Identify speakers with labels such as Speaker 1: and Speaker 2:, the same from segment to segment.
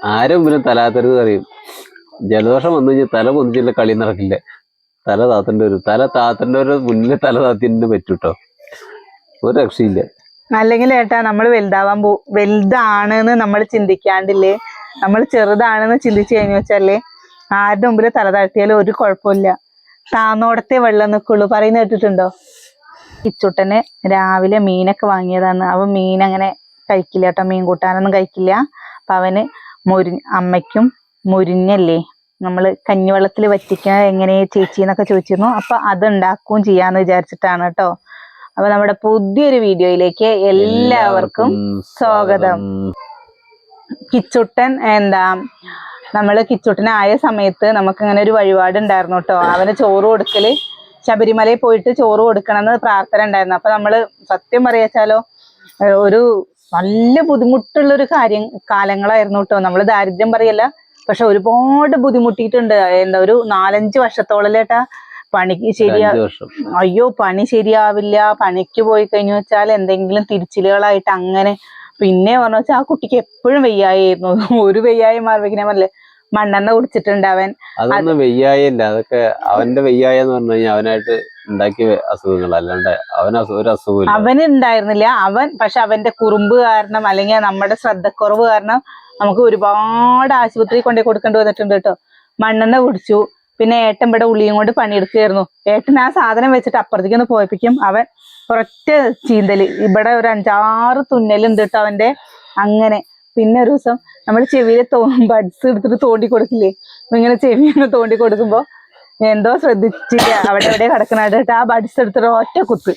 Speaker 1: ആരും പിന്നെ തലാത്തരുത് അറിയും ജലദോഷം വന്നു കഴിഞ്ഞാൽ തല പൊന്നിച്ചില്ല കളി നടക്കില്ല. തല താത്തന്റെ ഒരു തല താത്തന്റെ ഒരു മുന്നിൽ തല താത്തിന്റെ പറ്റൂട്ടോ. ഒരു രക്ഷയില്ല.
Speaker 2: അല്ലെങ്കിൽ ഏട്ടാ നമ്മൾ വലുതാവാൻ പോ വലുതാണെന്ന് നമ്മൾ ചിന്തിക്കാണ്ടില്ലേ? നമ്മൾ ചെറുതാണെന്ന് ചിന്തിച്ചു കഴിഞ്ഞു വെച്ചാലേ ആരുടെ മുമ്പിൽ തല താഴ്ത്തിയാലും ഒരു കുഴപ്പമില്ല. താന്നോടത്തെ വെള്ളം നിൽക്കുള്ളൂ പറയുന്ന കേട്ടിട്ടുണ്ടോ? ഇച്ചുട്ടനെ രാവിലെ മീനൊക്കെ വാങ്ങിയതാണ്. അവൻ മീൻ അങ്ങനെ കഴിക്കില്ല കേട്ടോ. മീൻ കൂട്ടാനൊന്നും കഴിക്കില്ല. അപ്പൊ അവന് മുരി അമ്മയ്ക്കും മുരിങ്ങല്ലേ? നമ്മൾ കഞ്ഞിവെള്ളത്തിൽ വറ്റിക്കാൻ എങ്ങനെ ചേച്ചി എന്നൊക്കെ ചോദിച്ചിരുന്നു. അപ്പൊ അത് ഉണ്ടാക്കുകയും ചെയ്യാന്ന് വിചാരിച്ചിട്ടാണ് കേട്ടോ. അപ്പൊ നമ്മുടെ പുതിയൊരു വീഡിയോയിലേക്ക് എല്ലാവർക്കും സ്വാഗതം. കിച്ചുട്ടൻ എന്താ നമ്മൾ കിച്ചുട്ടനായ സമയത്ത് നമുക്ക് ഇങ്ങനെ ഒരു വഴിപാട് ഉണ്ടായിരുന്നു കേട്ടോ. അവന് ചോറ് കൊടുക്കൽ ശബരിമലയിൽ പോയിട്ട് ചോറ് കൊടുക്കണമെന്ന് പ്രാർത്ഥന ഉണ്ടായിരുന്നു. അപ്പൊ നമ്മൾ സത്യം പറയാച്ചാലോ ഒരു നല്ല ബുദ്ധിമുട്ടുള്ള ഒരു കാര്യം കാലങ്ങളായിരുന്നു കേട്ടോ നമ്മൾ ദാരിദ്ര്യം പറയല്ല പക്ഷെ ഒരുപാട് ബുദ്ധിമുട്ടിയിട്ടുണ്ട്. എന്താ ഒരു നാലഞ്ച് വർഷത്തോളം ഏട്ടാ പണിക്ക് ശരിയാ അയ്യോ പണി ശരിയാവില്ല. പണിക്ക് പോയി കഴിഞ്ഞു വെച്ചാൽ എന്തെങ്കിലും തിരിച്ചിലുകളായിട്ട് അങ്ങനെ. പിന്നെ പറഞ്ഞു വെച്ചാൽ ആ കുട്ടിക്ക് എപ്പോഴും വെയ്യായിരുന്നു ഒരു വെയ്യായി മാറുമ്പോഴേക്കും പറഞ്ഞില്ലേ മണ്ണെണ്ണ കുടിച്ചിട്ടുണ്ട് അവൻ.
Speaker 1: അതൊന്നും വെയ്യായില്ല അതൊക്കെ അവന്റെ വെയ്യായെന്ന് പറഞ്ഞു കഴിഞ്ഞാൽ അവനായിട്ട് ഉണ്ടാക്കിയ അസുഖങ്ങൾ. അല്ലാണ്ട് അസു- ഒരു അസുഖം
Speaker 2: അവന് ഉണ്ടായിരുന്നില്ല. അവൻ പക്ഷെ അവന്റെ കുറുമ്പ് കാരണം അല്ലെങ്കിൽ നമ്മുടെ ശ്രദ്ധക്കുറവ് കാരണം നമുക്ക് ഒരുപാട് ആശുപത്രി കൊണ്ടേ കൊടുക്കേണ്ടി വന്നിട്ടുണ്ട് കേട്ടോ. മണ്ണെണ്ണ കുടിച്ചു. പിന്നെ ഏട്ടൻ ഇവിടെ ഉള്ളിയും കൊണ്ട് പണിയെടുക്കുകയായിരുന്നു. ഏട്ടൻ ആ സാധനം വെച്ചിട്ട് അപ്പുറത്തേക്ക് ഒന്ന് പോയപ്പിക്കും അവൻ ഒരൊറ്റ ചീന്തൽ. ഇവിടെ ഒരു അഞ്ചാറ് തുന്നലുണ്ട് കേട്ടോ അവന്റെ. അങ്ങനെ. പിന്നെ ഒരു ദിവസം നമ്മൾ ചെവിയിലെ ബഡ്സ് എടുത്തിട്ട് തോണ്ടി കൊടുക്കില്ലേ? ഇങ്ങനെ ചെവി തോണ്ടി കൊടുക്കുമ്പോ എന്തോ ശ്രദ്ധിച്ചില്ല. അവിടെ എവിടെ കിടക്കണായിട്ട് ആ ബഡ്സ് എടുത്തിട്ട് ഒറ്റ കുത്ത്.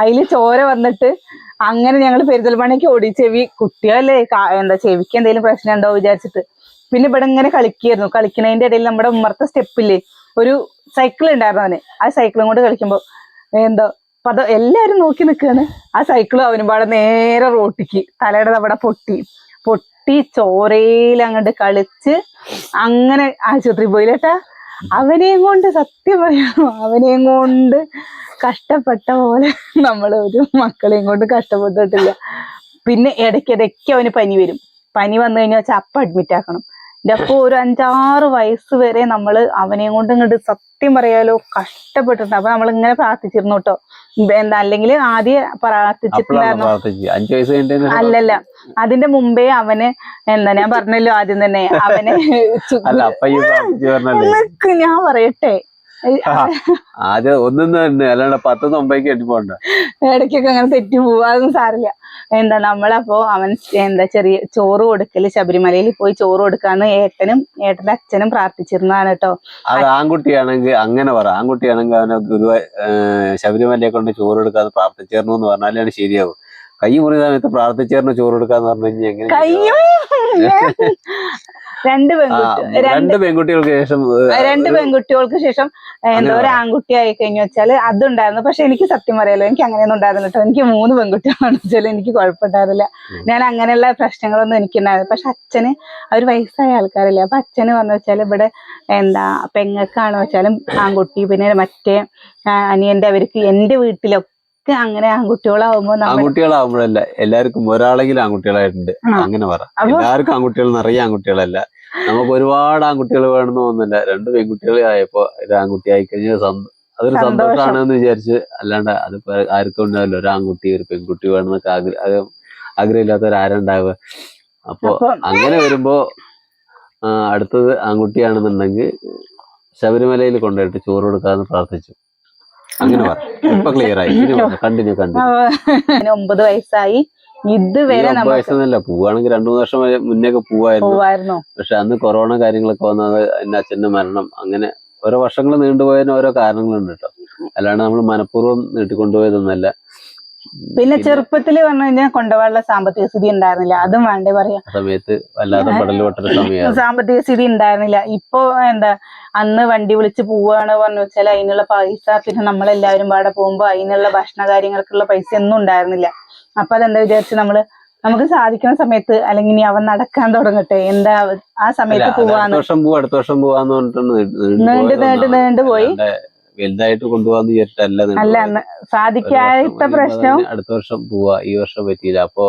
Speaker 2: അതിൽ ചോര വന്നിട്ട് അങ്ങനെ ഞങ്ങൾ പെരുതൽമണിക്ക് ഓടി. ചെവി കുട്ടികളല്ലേ എന്താ ചെവിക്ക് എന്തെങ്കിലും പ്രശ്നം ഉണ്ടോ വിചാരിച്ചിട്ട്. പിന്നെ ഇവിടെ ഇങ്ങനെ കളിക്കായിരുന്നു. കളിക്കുന്നതിന്റെ ഇടയിൽ നമ്മുടെ ഉമ്മർത്ത സ്റ്റെപ്പില്ലേ ഒരു സൈക്കിൾ ഉണ്ടായിരുന്നു അവന്. ആ സൈക്കിളും കൊണ്ട് കളിക്കുമ്പോ എന്തോ അത് എല്ലാരും നോക്കി നിൽക്കുകയാണ് ആ സൈക്കിളും അവനും പാടെ നേരെ റോട്ടിക്ക് തലയുടെ അവിടെ പൊട്ടി. പൊട്ടി ചോരയിൽ അങ്ങോട്ട് കളിച്ച് അങ്ങനെ ആശുപത്രി പോയില്ലേട്ടാ. അവനെയും കൊണ്ട് സത്യം പറയാമോ അവനെയും കൊണ്ട് കഷ്ടപ്പെട്ട പോലെ നമ്മൾ ഒരു മക്കളെയും കൊണ്ട് കഷ്ടപ്പെട്ടിട്ടില്ല. പിന്നെ ഇടയ്ക്കിടയ്ക്ക് അവന് പനി വരും. പനി വന്നു കഴിഞ്ഞാൽ വെച്ചാൽ അപ്പം അഡ്മിറ്റ് ആക്കണം. എന്റെ അപ്പോൾ ഒരു അഞ്ചാറ് വയസ്സ് വരെ നമ്മൾ അവനെയും കൊണ്ട് ഇങ്ങോട്ട് സത്യം പറയാലോ കഷ്ടപ്പെട്ടിട്ടുണ്ട്. അപ്പൊ നമ്മൾ ഇങ്ങനെ പ്രാർത്ഥിച്ചിരുന്നു കേട്ടോ എന്താ അല്ലെങ്കിൽ ആദ്യം പ്രാർത്ഥിച്ചിട്ടുണ്ടായിരുന്നു അല്ലല്ല അതിന്റെ മുമ്പേ അവന് എന്താ ഞാൻ പറഞ്ഞല്ലോ ആദ്യം തന്നെ അവനെ ഞാൻ പറയട്ടെ.
Speaker 1: ആദ്യം ഒന്നും തന്നെ അല്ലാണ്ട് പത്ത് തൊമ്പയ്ക്ക് കെട്ടി പോണ്ട?
Speaker 2: ഇടയ്ക്കൊക്കെ അങ്ങനെ തെറ്റി പോവാന്നും സാറില്ല സാരില്ല എന്താ നമ്മളപ്പോ അവൻ എന്താ ചെറിയ ചോറ് കൊടുക്കൽ ശബരിമലയിൽ പോയി ചോറ് കൊടുക്കാന്ന് ഏട്ടനും ഏട്ടന്റെ അച്ഛനും പ്രാർത്ഥിച്ചിരുന്നതാണ് കേട്ടോ.
Speaker 1: അത് ആൺകുട്ടിയാണെങ്കിൽ അങ്ങനെ പറ. ആൺകുട്ടിയാണെങ്കിൽ അവനെ ഗുരുവായൂർ ശബരിമലയെ കൊണ്ട് ചോറ് എടുക്കാതെ പ്രാർത്ഥിച്ചിരുന്നു എന്ന് പറഞ്ഞാലാണ് ശരിയാവും. കൈ മുറി സമയത്ത് പ്രാർത്ഥിച്ചേർന്ന് ചോറ് കൊടുക്കാന്ന് പറഞ്ഞു കഴിഞ്ഞാൽ എങ്ങനെ
Speaker 2: കയ്യും? രണ്ട് പെൺകുട്ടി രണ്ട്
Speaker 1: പെൺകുട്ടികൾക്ക് ശേഷം
Speaker 2: രണ്ട്
Speaker 1: ഒരു-
Speaker 2: പെൺകുട്ടികൾക്ക് ശേഷം എന്താ ഒരു ആൺകുട്ടി ആയി കഴിഞ്ഞു വെച്ചാൽ അതുണ്ടായിരുന്നു. പക്ഷെ എനിക്ക് സത്യം പറയാലോ എനിക്ക് അങ്ങനെയൊന്നും ഉണ്ടായിരുന്നില്ല കേട്ടോ. എനിക്ക് മൂന്ന് പെൺകുട്ടികളാണ് വെച്ചാൽ എനിക്ക് കുഴപ്പമുണ്ടായിരുന്നില്ല. ഞാൻ അങ്ങനെയുള്ള പ്രശ്നങ്ങളൊന്നും എനിക്കുണ്ടായിരുന്നു പക്ഷെ അച്ഛന് അവർ വയസ്സായ ആൾക്കാരല്ല അപ്പൊ അച്ഛന് പറഞ്ഞു വെച്ചാൽ ഇവിടെ എന്താ പെങ്ങൾക്കാണെന്ന് വെച്ചാലും ആൺകുട്ടി പിന്നെ മറ്റേ അനിയന്റെ അവർക്ക് എന്റെ വീട്ടിലൊക്കെ അങ്ങനെ ആൺകുട്ടികളാവുമ്പോ
Speaker 1: ആൺകുട്ടികളാവുമ്പോഴല്ല എല്ലാവർക്കും ഒരാളെങ്കിലും ആൺകുട്ടികളായിട്ടുണ്ട്. അങ്ങനെ പറ. എല്ലാവർക്കും ആൺകുട്ടികൾ നിറയെ ആൺകുട്ടികളല്ല. നമുക്ക് ഒരുപാട് ആൺകുട്ടികൾ വേണമെന്ന് തോന്നുന്നില്ല. രണ്ട് പെൺകുട്ടികളെ ആയപ്പോ ഒരു ആൺകുട്ടി ആയി കഴിഞ്ഞാൽ അതൊരു
Speaker 2: സന്തോഷമാണ്
Speaker 1: എന്ന് വിചാരിച്ച് അല്ലാണ്ട് അത് ആർക്കും ഉണ്ടാവില്ല. ഒരു ആൺകുട്ടി ഒരു പെൺകുട്ടി വേണമെന്നൊക്കെ ആഗ്രഹം ആഗ്രഹമില്ലാത്തവരാരുണ്ടാവുക അപ്പൊ അങ്ങനെ വരുമ്പോ അടുത്തത് ആൺകുട്ടിയാണെന്നുണ്ടെങ്കിൽ ശബരിമലയിൽ കൊണ്ടുപോയിട്ട് ചോറ് കൊടുക്കാന്ന് പ്രാർത്ഥിച്ചു. അങ്ങനെ പറ. ഇപ്പൊ ക്ലിയർ ആയി. കണ്ടിന്യൂ
Speaker 2: ഒമ്പത് വയസ്സായി. ഇതുവരെ
Speaker 1: വയസ്സൊന്നുമല്ല. പോവാണെങ്കിൽ രണ്ടു മൂന്ന് വർഷം മുന്നേ പോവായിരുന്നു. പക്ഷെ അന്ന് കൊറോണ കാര്യങ്ങളൊക്കെ വന്നത് എന്റെ അച്ഛന്റെ മരണം അങ്ങനെ ഓരോ വർഷങ്ങൾ നീണ്ടുപോയതിന് ഓരോ കാരണങ്ങളുണ്ട് കേട്ടോ. അല്ലാണ്ട് നമ്മൾ മനഃപൂർവം നീട്ടിക്കൊണ്ടുപോയതൊന്നല്ല
Speaker 2: പിന്നെ ചെറുപ്പത്തിൽ പറഞ്ഞു കഴിഞ്ഞാൽ കൊണ്ടുപോകാനുള്ള സാമ്പത്തിക സ്ഥിതി ഉണ്ടായിരുന്നില്ല. അതും വേണ്ടേ പറയാ.
Speaker 1: സമയത്ത് വല്ലാതെ
Speaker 2: സാമ്പത്തിക സ്ഥിതി ഉണ്ടായിരുന്നില്ല. ഇപ്പൊ എന്താ അന്ന് വണ്ടി വിളിച്ച് പോവാണ് പറഞ്ഞു വെച്ചാൽ അതിനുള്ള പൈസ പിന്നെ നമ്മളെല്ലാവരും പാടെ പോകുമ്പോ അതിനുള്ള ഭക്ഷണ കാര്യങ്ങൾക്കുള്ള പൈസ ഒന്നും ഉണ്ടായിരുന്നില്ല. അപ്പൊ അതെന്താ വിചാരിച്ചു നമ്മൾ നമുക്ക് സാധിക്കുന്ന സമയത്ത് അല്ലെങ്കിൽ ഇനി അവൻ നടക്കാൻ തുടങ്ങട്ടെ എന്താ ആ സമയത്ത്
Speaker 1: പോവാൻ അടുത്ത
Speaker 2: പോവാന്ന്
Speaker 1: വർഷം പോവാ അടുത്ത വർഷം പോവാന്ന് പറഞ്ഞിട്ടുണ്ട്
Speaker 2: നീണ്ട് നീണ്ട് നീണ്ട് പോയി.
Speaker 1: വലുതായിട്ട് കൊണ്ടുപോകാന്ന് വിചാരിച്ചിട്ടല്ല
Speaker 2: അല്ല സാധിക്കാത്ത പ്രശ്നം
Speaker 1: അടുത്ത വർഷം പോവാ ഈ വർഷം പറ്റിയില്ല. അപ്പൊ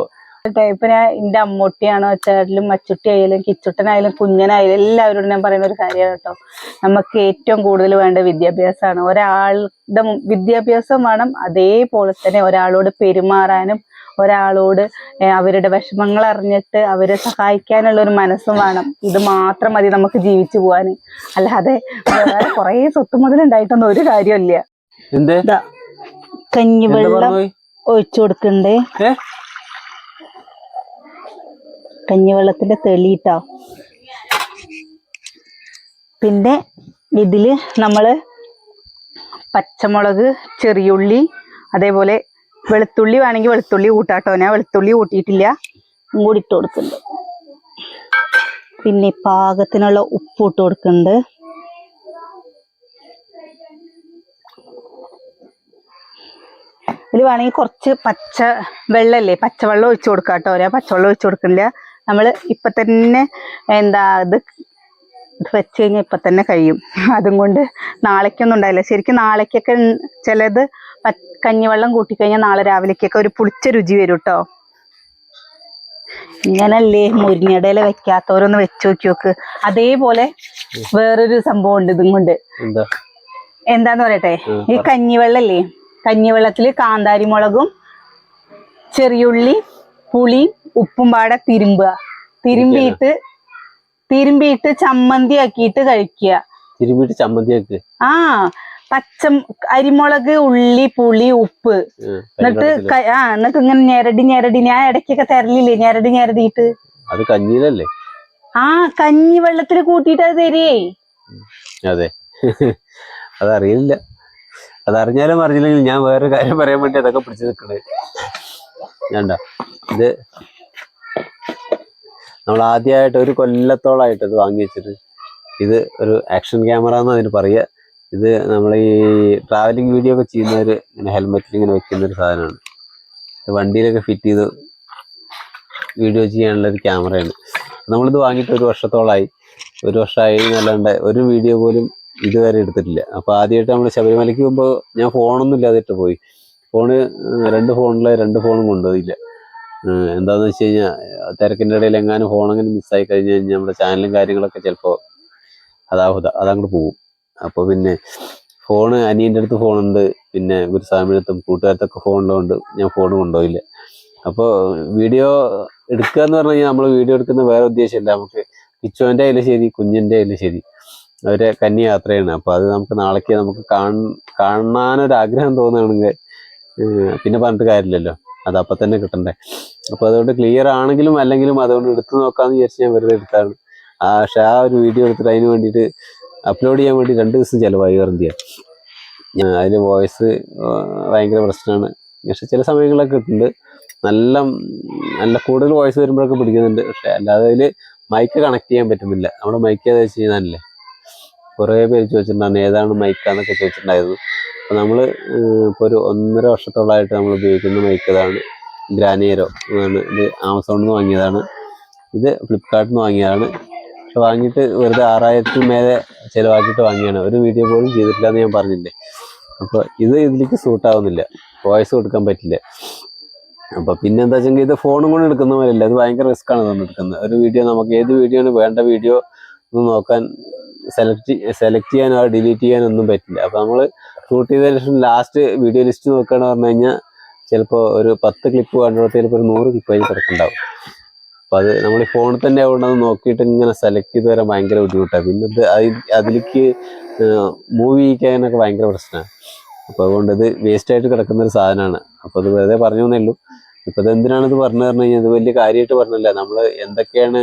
Speaker 2: ഇപ്പൊ ഞാൻ എന്റെ അമ്മൂട്ടിയാണോ ചേട്ടലും മച്ചുട്ടി ആയാലും കിച്ചുട്ടനായാലും കുഞ്ഞനായാലും എല്ലാവരോടും ഞാൻ പറയുന്ന ഒരു കാര്യമാണ് കേട്ടോ. നമുക്ക് ഏറ്റവും കൂടുതൽ വേണ്ട വിദ്യാഭ്യാസമാണ്. ഒരാളുടെ വിദ്യാഭ്യാസം വേണം അതേപോലെ തന്നെ ഒരാളോട് പെരുമാറാനും ഒരാളോട് അവരുടെ വിഷമങ്ങൾ അറിഞ്ഞിട്ട് അവരെ സഹായിക്കാനുള്ള ഒരു മനസ്സും വേണം. ഇത് മാത്രം മതി നമുക്ക് ജീവിച്ചു പോവാൻ. അല്ലാതെ വേറെ കുറേ സ്വത്ത് മുതലുണ്ടായിട്ടൊന്നും ഒരു കാര്യമില്ല കഞ്ഞിവെള്ളം ഒഴിച്ചു കൊടുക്കണ്ടേ.
Speaker 1: ഏ
Speaker 2: കഞ്ഞിവെള്ളത്തിന്റെ തെളിയിട്ടോ പിന്നെ ഇതിൽ നമ്മൾ പച്ചമുളക് ചെറിയുള്ളി അതേപോലെ വെളുത്തുള്ളി വേണമെങ്കിൽ വെളുത്തുള്ളി കൂട്ടാട്ടോ. ഞാൻ വെളുത്തുള്ളി കൂട്ടിയിട്ടില്ല. കൂടി ഇട്ട് കൊടുക്കുന്നുണ്ട്. പിന്നെ പാകത്തിനുള്ള ഉപ്പ് ഇട്ട് കൊടുക്കുന്നുണ്ട്. ഇതിൽ വേണമെങ്കിൽ കുറച്ച് പച്ച വെള്ളമല്ലേ പച്ചവെള്ളം ഒഴിച്ചു കൊടുക്കാം കേട്ടോ ഞാൻ പച്ചവെള്ളം ഒഴിച്ചു കൊടുക്കില്ല നമ്മൾ ഇപ്പൊ തന്നെ എന്താ ഇത് വെച്ച് കഴിഞ്ഞാൽ ഇപ്പൊ തന്നെ കഴിയും. അതും കൊണ്ട് നാളേക്കൊന്നും ഉണ്ടായില്ല. ശരിക്കും നാളേക്കൊക്കെ ചിലത് കഞ്ഞിവെള്ളം കൂട്ടിക്കഴിഞ്ഞാൽ നാളെ രാവിലേക്കൊക്കെ ഒരു പുളിച്ച രുചി വരും കേട്ടോ ഇങ്ങനല്ലേ മുരിങ്ങടയില വെക്കാത്തവരൊന്ന് വെച്ച് നോക്കി നോക്ക്. അതേപോലെ വേറൊരു സംഭവം ഉണ്ട് ഇതും കൊണ്ട്.
Speaker 1: എന്താ?
Speaker 2: എന്താന്ന് പറയട്ടെ? ഈ. കഞ്ഞിവെള്ളല്ലേ? കഞ്ഞിവെള്ളത്തിൽ കാന്താരി മുളകും ചെറിയുള്ളി പുളി ഉപ്പും പാടെ തിരുമ്പുക. തിരുമ്പിയിട്ട് തിരുമ്പിയിട്ട് ചമ്മന്തി ആക്കിയിട്ട് കഴിക്കുക.
Speaker 1: തിരുമ്പിയിട്ട് ചമ്മന്തി ആക്കുക
Speaker 2: ആ പച്ച അരിമുളക് ഉള്ളി പുളി ഉപ്പ്. എന്നിട്ട്. ആ എന്നിട്ട് ഇങ്ങനെ ഞെരടി ഞെരടി ഞാൻ ഇടയ്ക്കൊക്കെ തരലില്ലേ ഞെരടി ഞെരടിയിട്ട്?
Speaker 1: അത് കഞ്ഞിയിലല്ലേ
Speaker 2: ആ കഞ്ഞിവെള്ളത്തിൽ കൂട്ടിയിട്ട് അത് തരേ.
Speaker 1: അതെ. അതറിയില്ല അതറിഞ്ഞാലും അറിഞ്ഞില്ലെങ്കിൽ ഞാൻ വേറെ കാര്യം പറയാൻ വേണ്ടി അതൊക്കെ പിടിച്ചു നിൽക്കണേ വേണ്ട ഇത് നമ്മൾ ആദ്യമായിട്ട് ഒരു കൊല്ലത്തോളമായിട്ട് ഇത് വാങ്ങി വെച്ചിട്ട് ഇത് ഒരു ആക്ഷൻ ക്യാമറ എന്ന് അതിന് പറയുക. ഇത് നമ്മൾ ഈ ട്രാവലിംഗ് വീഡിയോ ഒക്കെ ചെയ്യുന്നവർ ഇങ്ങനെ ഹെൽമെറ്റിൽ ഇങ്ങനെ വെക്കുന്ന ഒരു സാധനമാണ്. വണ്ടിയിലൊക്കെ ഫിറ്റ് ചെയ്ത് വീഡിയോ ചെയ്യാനുള്ള ഒരു ക്യാമറയാണ് നമ്മളിത് വാങ്ങിയിട്ട് ഒരു വർഷത്തോളമായി ഒരു വർഷമായി എന്നല്ലാണ്ട് ഒരു വീഡിയോ പോലും ഇതുവരെ എടുത്തിട്ടില്ല. അപ്പോൾ ആദ്യമായിട്ട് നമ്മൾ ശബരിമലയ്ക്ക് പോകുമ്പോൾ ഞാൻ ഫോണൊന്നും ഇല്ലാതിട്ട് പോയി. ഫോണ് രണ്ട് ഫോണിലെ രണ്ട് ഫോണും കൊണ്ടുപോയില്ല. എന്താന്ന് വെച്ച് കഴിഞ്ഞാൽ തിരക്കിന്റെ ഇടയിൽ എങ്ങാനും ഫോൺ അങ്ങനെ മിസ്സായി കഴിഞ്ഞ് കഴിഞ്ഞാൽ നമ്മുടെ ചാനലും കാര്യങ്ങളൊക്കെ ചിലപ്പോൾ അതാഹുത അതങ്ങോട്ട് പോകും അപ്പോൾ പിന്നെ ഫോണ് അനിയന്റെ അടുത്ത് ഫോണുണ്ട് പിന്നെ ഗുരുസ്വാമിയുടെ അടുത്തും കൂട്ടുകാരത്തൊക്കെ ഫോണിലുണ്ട് ഞാൻ ഫോൺ കൊണ്ടുപോയില്ല. അപ്പോൾ വീഡിയോ എടുക്കുക എന്ന് പറഞ്ഞു കഴിഞ്ഞാൽ നമ്മൾ വീഡിയോ എടുക്കുന്ന വേറെ ഉദ്ദേശമില്ല നമുക്ക് കിച്ചോന്റെ ആയാലും ശരി കുഞ്ഞിന്റെ ആയാലും ശരി അവരെ കന്നി യാത്രയാണ് അപ്പൊ അത് നമുക്ക് നാളേക്ക് നമുക്ക് കാണ- കാണാനൊരു ആഗ്രഹം തോന്നുകയാണെങ്കിൽ പിന്നെ പറഞ്ഞിട്ട് കാര്യമില്ലല്ലോ. അത് അപ്പൊ തന്നെ കിട്ടണ്ടേ. അപ്പൊ അതുകൊണ്ട് ക്ലിയർ ആണെങ്കിലും അല്ലെങ്കിലും അതുകൊണ്ട് എടുത്തു നോക്കാന്ന് വിചാരിച്ച് ഞാൻ വെറുതെ എടുത്താണ്. ആ പക്ഷെ ആ ഒരു വീഡിയോ എടുത്തിട്ട് അതിന് വേണ്ടിയിട്ട് അപ്ലോഡ് ചെയ്യാൻ വേണ്ടി രണ്ട് ദിവസം ചിലവായി വേറെ അതിൽ വോയിസ് ഭയങ്കര പ്രശ്നമാണ് പക്ഷെ ചില സമയങ്ങളൊക്കെ കിട്ടുന്നുണ്ട് നല്ല നല്ല കൂടുതൽ വോയിസ് വരുമ്പോഴൊക്കെ പിടിക്കുന്നുണ്ട്. പക്ഷെ അല്ലാതെ അതിൽ മൈക്ക് കണക്ട് ചെയ്യാൻ പറ്റുന്നില്ല. നമ്മുടെ മൈക്ക് ഏതാ വെച്ച് കഴിഞ്ഞാലല്ലേ. കുറേ പേര് ചോദിച്ചിട്ടുണ്ടായിരുന്നു ഏതാണ് മൈക്കാന്നൊക്കെ ചോദിച്ചിട്ടുണ്ടായിരുന്നു. അപ്പോൾ നമ്മൾ ഇപ്പോൾ ഒരു ഒന്നര വർഷത്തോളമായിട്ട് നമ്മൾ ഉപയോഗിക്കുന്ന മൈക്ക് ഇതാണ് ഗ്രാനിയറോ എന്നാണ്. ഇത് ആമസോണിൽ നിന്ന് വാങ്ങിയതാണ്. ഇത് ഫ്ലിപ്കാർട്ടിൽ നിന്ന് വാങ്ങിയതാണ്. പക്ഷെ വാങ്ങിയിട്ട് വെറുതെ ആറായിരത്തിൽ മേലെ ചിലവാക്കിയിട്ട് വാങ്ങിയാണ്. ഒരു വീഡിയോ പോലും ചെയ്തിട്ടില്ല എന്ന് ഞാൻ പറഞ്ഞില്ലേ. അപ്പോൾ ഇത് ഇതിലേക്ക് സൂട്ട് ആവുന്നില്ല. വോയിസ് കൊടുക്കാൻ പറ്റില്ല. അപ്പോൾ പിന്നെ എന്താ വെച്ചെങ്കിൽ ഇത് ഫോണും കൊണ്ട് എടുക്കുന്ന പോലെയല്ല. ഇത് ഭയങ്കര റിസ്ക് ആണ് നമ്മൾ എടുക്കുന്നത്. ഒരു വീഡിയോ നമുക്ക് ഏത് വീഡിയോ ആണ് വേണ്ട വീഡിയോ ഒന്ന് നോക്കാൻ സെലക്ട് സെലക്ട് ചെയ്യാനോ ഡിലീറ്റ് ചെയ്യാനോ ഒന്നും പറ്റില്ല. അപ്പോൾ നമ്മൾ ഷൂട്ട് ചെയ്തതിന് ശേഷം ലാസ്റ്റ് വീഡിയോ ലിസ്റ്റ് നോക്കുകയാണെന്ന് പറഞ്ഞു കഴിഞ്ഞാൽ ചിലപ്പോൾ ഒരു പത്ത് ക്ലിപ്പ് കണ്ടിടത്ത് ചിലപ്പോൾ ഒരു നൂറ് ക്ലിപ്പ് അതിൽ കിടക്കുന്നുണ്ടാവും. അപ്പോൾ അത് നമ്മൾ ഈ ഫോണിൽ തന്നെ ആവുകൊണ്ട് നോക്കിയിട്ട് ഇങ്ങനെ സെലക്ട് ചെയ്ത് വരാൻ ഭയങ്കര ബുദ്ധിമുട്ടാണ് പിന്നെ ഇത് അതി- അതിലേക്ക് മൂവ് ചെയ്യിക്കാനൊക്കെ ഭയങ്കര പ്രശ്നമാണ്. അപ്പോൾ അതുകൊണ്ട് ഇത് വേസ്റ്റ് ആയിട്ട് കിടക്കുന്ന ഒരു സാധനമാണ്. അപ്പോൾ അത് വെറുതെ പറഞ്ഞു എന്നേ ഉള്ളൂ. ഇപ്പോൾ ഇത് എന്തിനാണ് ഇത് പറഞ്ഞു പറഞ്ഞു കഴിഞ്ഞാൽ ഇത് വലിയ കാര്യമായിട്ട് പറഞ്ഞില്ല. നമ്മൾ എന്തൊക്കെയാണ്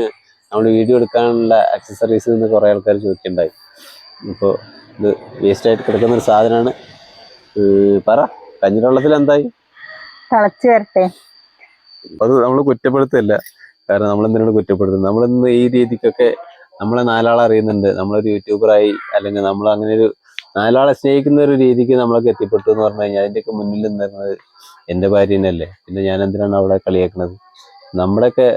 Speaker 1: നമ്മൾ വീഡിയോ എടുക്കാനുള്ള അക്സസറീസ് എന്ന് കുറേ ആൾക്കാർ ചോദിക്കേണ്ടായി ഇപ്പോൾ ഇത് വേസ്റ്റായിട്ട് കിടക്കുന്ന ഒരു സാധനമാണ് പറ കഞ്ഞിവെള്ളത്തിൽ എന്തായി?
Speaker 2: തിളച്ചു വരട്ടെ.
Speaker 1: അത് നമ്മൾ കുറ്റപ്പെടുത്തല്ല. കാരണം നമ്മൾ എന്തിനാണ് കുറ്റപ്പെടുത്തുന്നത്? നമ്മളിന്ന് ഈ രീതിക്കൊക്കെ നമ്മളെ നാലാളെ അറിയുന്നുണ്ട്. നമ്മളൊരു യൂട്യൂബറായി അല്ലെങ്കിൽ നമ്മൾ അങ്ങനെ ഒരു നാലാളെ സ്നേഹിക്കുന്ന ഒരു രീതിക്ക് നമ്മളൊക്കെ എത്തിപ്പെട്ടു എന്ന് പറഞ്ഞു കഴിഞ്ഞാൽ അതിന്റെയൊക്കെ മുന്നിൽ നിന്നിരുന്നത് എന്റെ ഭാര്യ തന്നെയല്ലേ പിന്നെ ഞാൻ എന്തിനാണ് അവിടെ കളിയാക്കുന്നത്? നമ്മുടെയൊക്കെ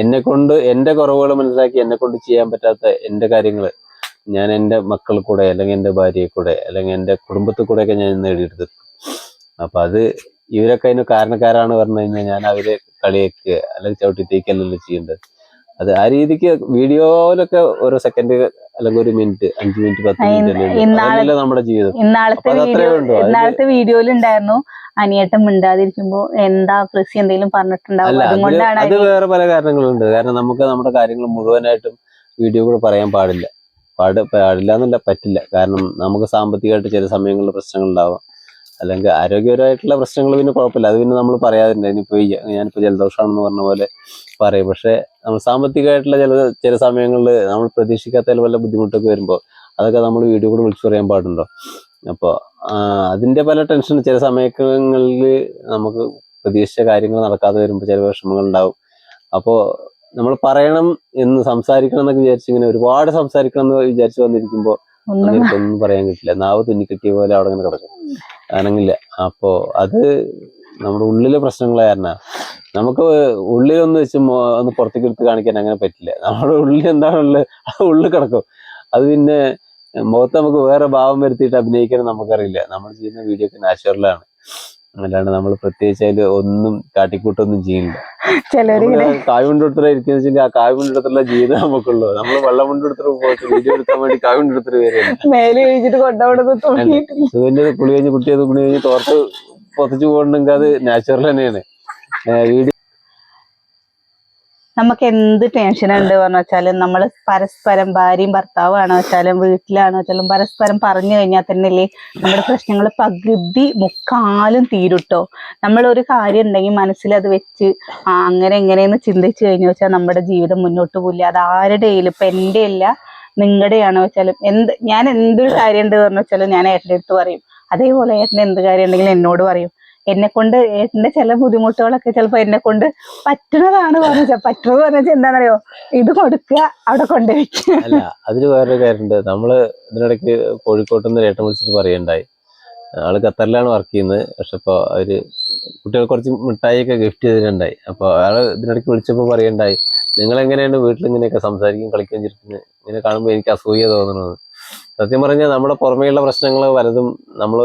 Speaker 1: എന്നെ കൊണ്ട് എന്റെ കുറവുകൾ മനസ്സിലാക്കി എന്നെ കൊണ്ട് ചെയ്യാൻ പറ്റാത്ത എന്റെ കാര്യങ്ങൾ ഞാൻ എന്റെ മക്കൾ കൂടെ അല്ലെങ്കിൽ എന്റെ ഭാര്യയെ കൂടെ അല്ലെങ്കിൽ എന്റെ കുടുംബത്തിൽ കൂടെയൊക്കെ ഞാൻ നേടിയെടുത്തിട്ടുണ്ട് അപ്പം അത് ഇവരൊക്കെ അതിന് കാരണക്കാരാണ് പറഞ്ഞു കഴിഞ്ഞാൽ ഞാൻ അവരെ കളിയാക്കുക അല്ലെങ്കിൽ ചവിട്ടി തേക്കല്ലല്ലോ ചെയ്യേണ്ടത്. അത് ആ രീതിക്ക് വീഡിയോയിലൊക്കെ ഓരോ സെക്കൻഡ് അല്ലെങ്കിൽ ഒരു മിനിറ്റ് അഞ്ചു മിനിറ്റ് പത്ത് മിനിറ്റ് നമ്മുടെ ജീവിതം.
Speaker 2: ഇന്നാളത്തെ വീഡിയോയിൽ ഉണ്ടായിരുന്നു മിണ്ടാതിരിക്കുമ്പോ എന്താ കൃഷി എന്തെങ്കിലും പറഞ്ഞിട്ടുണ്ടാവും? അതുകൊണ്ടാണ്
Speaker 1: അത് വേറെ പല കാരണങ്ങളുണ്ട്. കാരണം നമുക്ക് നമ്മുടെ കാര്യങ്ങൾ മുഴുവനായിട്ടും വീഡിയോ കൂടെ പറയാൻ പാടില്ല. പാട് പാടില്ല എന്നല്ല പറ്റില്ല. കാരണം നമുക്ക് സാമ്പത്തികമായിട്ട് ചില സമയങ്ങളിൽ പ്രശ്നങ്ങൾ ഉണ്ടാവാം അല്ലെങ്കിൽ ആരോഗ്യപരമായിട്ടുള്ള പ്രശ്നങ്ങൾ പിന്നെ കുഴപ്പമില്ല. അത് പിന്നെ നമ്മൾ പറയാതില്ല ഇനിയിപ്പോ ഞാനിപ്പോൾ ഞാനിപ്പോ ജലദോഷമാണെന്ന് പറഞ്ഞ പോലെ പറയും. പക്ഷേ നമ്മൾ സാമ്പത്തികമായിട്ടുള്ള ചില ചില സമയങ്ങളിൽ നമ്മൾ പ്രതീക്ഷിക്കാത്ത വല്ല ബുദ്ധിമുട്ടൊക്കെ വരുമ്പോൾ അതൊക്കെ നമ്മൾ വീഡിയോ കൂടെ വിളിച്ചു പറയാൻ പാടുണ്ടോ? അപ്പോൾ അതിന്റെ പല ടെൻഷൻ ചില സമയങ്ങളിൽ നമുക്ക് പ്രതീക്ഷിച്ച കാര്യങ്ങൾ നടക്കാതെ വരുമ്പോൾ ചില വിഷമങ്ങൾ ഉണ്ടാവും അപ്പോൾ നമ്മൾ പറയണം എന്ന് സംസാരിക്കണം എന്നൊക്കെ വിചാരിച്ച് ഇങ്ങനെ ഒരുപാട് സംസാരിക്കണം എന്ന് വിചാരിച്ചു വന്നിരിക്കുമ്പോൾ
Speaker 2: ഒന്നും
Speaker 1: പറയാൻ കിട്ടില്ല. നാവ് തുന്നിക്കെട്ടിയ പോലെ അവിടെ ഇങ്ങനെ കിടക്കും. അനങ്ങില്ല. അപ്പോ അത് നമ്മുടെ ഉള്ളിലെ പ്രശ്നങ്ങൾ കാരണം. നമുക്ക് ഉള്ളിലൊന്ന് വെച്ച് ഒന്ന് പുറത്തേക്ക് എടുത്ത് കാണിക്കാൻ അങ്ങനെ പറ്റില്ല. നമ്മുടെ ഉള്ളിൽ എന്താണുള്ളത് ഉള്ളിൽ കിടക്കും. അത് പിന്നെ മുഖത്ത് നമുക്ക് വേറെ ഭാവം വരുത്തിയിട്ട് അഭിനയിക്കാൻ നമുക്കറിയില്ല. നമ്മൾ ചെയ്യുന്ന വീഡിയോ ഒക്കെ നാച്ചുറലാണ്. അല്ലാണ്ട് നമ്മൾ പ്രത്യേകിച്ച് അതിൽ ഒന്നും കാട്ടിക്കൂട്ടൊന്നും ചെയ്യില്ല കായ് കൊണ്ടെടുത്തിട്ട് ഇരിക്കുന്ന വെച്ചാൽ ആ കായ് കൊണ്ടെടുത്തുള്ള ജീവിതം നമുക്കുള്ളൂ. നമ്മൾ വെള്ളം കൊണ്ടെടുത്തിട്ട് പോയിട്ട് വീഡിയോ എടുക്കാൻ വേണ്ടി കായ് കൊണ്ടെടുത്തിട്ട് കുളി കഴിഞ്ഞ് കുട്ടിയത് കുളി കഴിഞ്ഞ് തോർത്ത് പൊത്തിച്ചു പോകണമെങ്കിൽ അത് നാച്ചുറൽ തന്നെയാണ്. വീഡിയോ
Speaker 2: നമുക്ക് എന്ത് ടെൻഷൻ ഉണ്ട് പറഞ്ഞു വെച്ചാലും നമ്മൾ പരസ്പരം ഭാര്യയും ഭർത്താവാണോ വെച്ചാലും വീട്ടിലാണോ വെച്ചാലും പരസ്പരം പറഞ്ഞു കഴിഞ്ഞാൽ തന്നെയല്ലേ നമ്മുടെ പ്രശ്നങ്ങൾ പകുതി മുക്കാലും തീരുട്ടോ. നമ്മൾ ഒരു കാര്യം ഉണ്ടെങ്കിൽ മനസ്സിൽ അത് വെച്ച് അങ്ങനെ എങ്ങനെയെന്ന് ചിന്തിച്ചു കഴിഞ്ഞു വെച്ചാൽ നമ്മുടെ ജീവിതം മുന്നോട്ട് പോകില്ല അത് ആരുടെയും ഇപ്പൊ എന്റെ അല്ല നിങ്ങളുടെയാണോ വെച്ചാലും എന്ത് ഞാൻ എന്തൊരു കാര്യം ഉണ്ട് പറഞ്ഞു വെച്ചാലും ഞാൻ ഏട്ടന്റെ അടുത്ത് പറയും. അതേപോലെ ഏട്ടൻ എന്ത് കാര്യം ഉണ്ടെങ്കിലും എന്നോട് പറയും. എന്നെ കൊണ്ട് എന്റെ ചില ബുദ്ധിമുട്ടുകളൊക്കെ ചിലപ്പോ എന്നെ കൊണ്ട് പറ്റുന്നതാണ് പറഞ്ഞാൽ പറ്റുന്നത് പറഞ്ഞാൽ എന്താണെന്നറിയോ ഇത് കൊടുക്കുക അവിടെ കൊണ്ടുവയ്ക്കുക
Speaker 1: അല്ല അതിന് വേറൊരു കാര്യമുണ്ട്. നമ്മൾ ഇതിനിടയ്ക്ക് കോഴിക്കോട്ട് നിന്ന് ഏട്ടൻ വിളിച്ചിട്ട് പറയണ്ടായി. ആൾ ഖത്തറിലാണ് വർക്ക് ചെയ്യുന്നത്. പക്ഷെ ഇപ്പൊ അവർ കുട്ടികൾ കുറച്ച് മിഠായിയൊക്കെ ഗിഫ്റ്റ് ചെയ്തിട്ടുണ്ടായി. അപ്പൊ ആൾ ഇതിനിടയ്ക്ക് വിളിച്ചപ്പോ പറയണ്ടായി നിങ്ങൾ എങ്ങനെയാണ് വീട്ടിൽ ഇങ്ങനെയൊക്കെ സംസാരിക്കും കളിക്കുകയും ചിരിക്കുന്നത് ഇങ്ങനെ കാണുമ്പോൾ എനിക്ക് അസൂയ തോന്നണത്. സത്യം പറഞ്ഞാൽ നമ്മുടെ പുറമേയുള്ള പ്രശ്നങ്ങൾ പലതും നമ്മൾ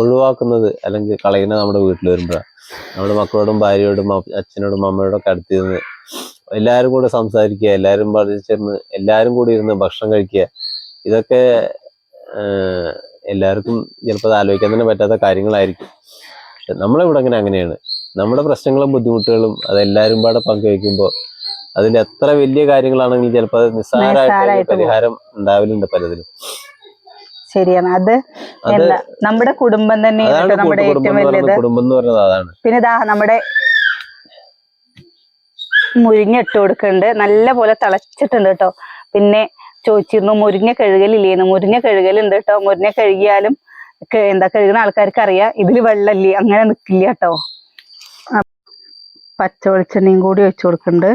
Speaker 1: ഒഴിവാക്കുന്നത് അല്ലെങ്കിൽ കളയുന്നത് നമ്മുടെ വീട്ടിൽ വരുമ്പോഴാണ് നമ്മുടെ മക്കളോടും ഭാര്യയോടും അച്ഛനോടും അമ്മയോടും ഒക്കെ അടുത്തിരുന്ന് എല്ലാവരും കൂടെ സംസാരിക്കുക എല്ലാവരും പഠിച്ചിരുന്ന് എല്ലാവരും കൂടി ഇരുന്ന് ഭക്ഷണം കഴിക്കുക. ഇതൊക്കെ എല്ലാവർക്കും ചിലപ്പോൾ അത് ആലോചിക്കാൻ തന്നെ പറ്റാത്ത കാര്യങ്ങളായിരിക്കും. പക്ഷെ നമ്മളിവിടെ അങ്ങനെ അങ്ങനെയാണ്. നമ്മുടെ പ്രശ്നങ്ങളും ബുദ്ധിമുട്ടുകളും അതെല്ലാവരും പാടെ പങ്കുവയ്ക്കുമ്പോൾ അതിൽ എത്ര വലിയ കാര്യങ്ങളാണെങ്കിലും ചിലപ്പോൾ അത് നിസ്സാരമായിട്ട് പരിഹാരം ഉണ്ടാവലുണ്ട് പലതിലും.
Speaker 2: ശരിയാണ്. അത് നമ്മുടെ കുടുംബം തന്നെയാണ് നമ്മുടെ ഏറ്റവും
Speaker 1: വലിയത്
Speaker 2: പിന്നെ ഇതാ നമ്മുടെ മുരിങ്ങിട്ട് കൊടുക്കുന്നുണ്ട്. നല്ല പോലെ തിളച്ചിട്ടുണ്ട് കേട്ടോ. പിന്നെ ചോദിച്ചിരുന്നു മുരിങ്ങ കഴുകലില്ലേന്ന്. മുരിങ്ങ കഴുകലുണ്ട് കേട്ടോ. മുരിങ്ങ കഴുകിയാലും എന്താ കഴുകുന്ന ആൾക്കാർക്ക് അറിയാം ഇതിൽ വെള്ളമില്ലേ? അങ്ങനെ നിൽക്കില്ല കേട്ടോ. പച്ച വെളിച്ചെണ്ണയും കൂടി ഒഴിച്ചു കൊടുക്കുന്നുണ്ട്.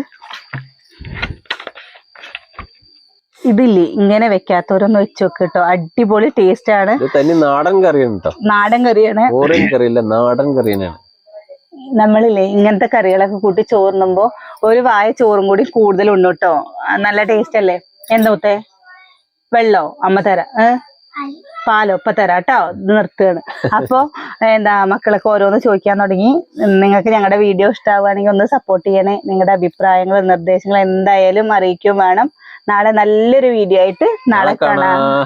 Speaker 2: ഇതില്ലേ ഇങ്ങനെ വെക്കാത്തവരൊന്ന് വെച്ച് നോക്ക് കേട്ടോ അടിപൊളി ടേസ്റ്റ് ആണ്.
Speaker 1: ഇത് തനി നാടൻ കറിയാണ് കേട്ടോ
Speaker 2: നാടൻ കറിയാണ്.
Speaker 1: കറിയല്ല നാടൻ കറിയാണ്.
Speaker 2: നമ്മളില്ലേ ഇങ്ങനത്തെ കറികളൊക്കെ കൂട്ടി ചോറുന്നുമ്പോ ഒരു വായ ചോറും കൂടി കൂടുതൽ ഉണ്ട് കേട്ടോ നല്ല ടേസ്റ്റ് അല്ലേ? എന്താ വെള്ളോ? അമ്മ തര. പാലോ? ഇപ്പൊ തരാം കേട്ടോ ഇത് നിർത്തുകയാണ്. അപ്പൊ എന്താ മക്കളൊക്കെ ഓരോന്ന് ചോദിക്കാൻ തുടങ്ങി. നിങ്ങൾക്ക് ഞങ്ങളുടെ വീഡിയോ ഇഷ്ടമാവുകയാണെങ്കിൽ ഒന്ന് സപ്പോർട്ട് ചെയ്യണേ. നിങ്ങളുടെ അഭിപ്രായങ്ങളും നിർദ്ദേശങ്ങളും എന്തായാലും അറിയിക്കും വേണം. നാളെ നല്ലൊരു വീഡിയോ ആയിട്ട് നാളെ കാണാം.
Speaker 1: കാണാ.